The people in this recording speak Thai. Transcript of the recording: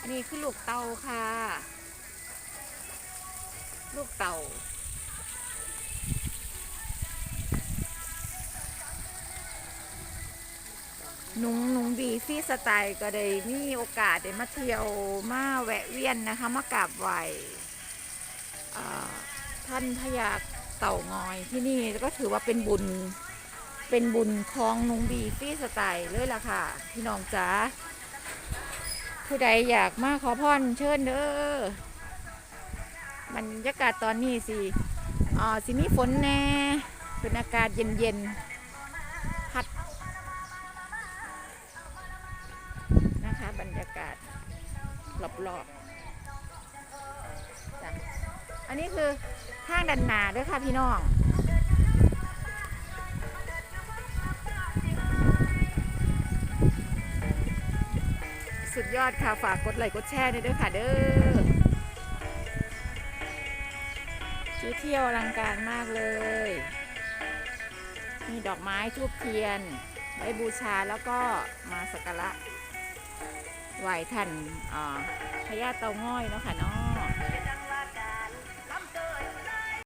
อันนี้คือลูกเต่าค่ะ ลูกเต่านุงนุงบีฟรีสไตล์ก็ได้มีโอกาสได้มาเที่ยวมาแวะเวียนนะคะ มากราบไหว้ท่านพญาเต่างอยที่นี่ก็ถือว่าเป็นบุญเป็นบุญของนุงบีฟรีสไตล์เลยล่ะค่ะ พี่น้องจ๋า ผู้ใดอยากมาขอพรเชิญเด้อบรรยากาศตอนนี้สิอ่าสิมีฝนแน่เป็นอากาศเย็นๆพัดนะคะบรรยากาศรอบๆอันนี้คือห้างดันนาด้วยค่ะพี่น้อง สุดยอดค่ะฝากกดไลค์กดแชร์ด้วยเด้วยค่ะเด้อที่เที่ยวอลังการมากเลย มีดอกไม้ทูบเทียนไว้บูชาแล้วก็มาสักการะไหวท่านพญาเตาง่อยเนาะค่ะเนาะ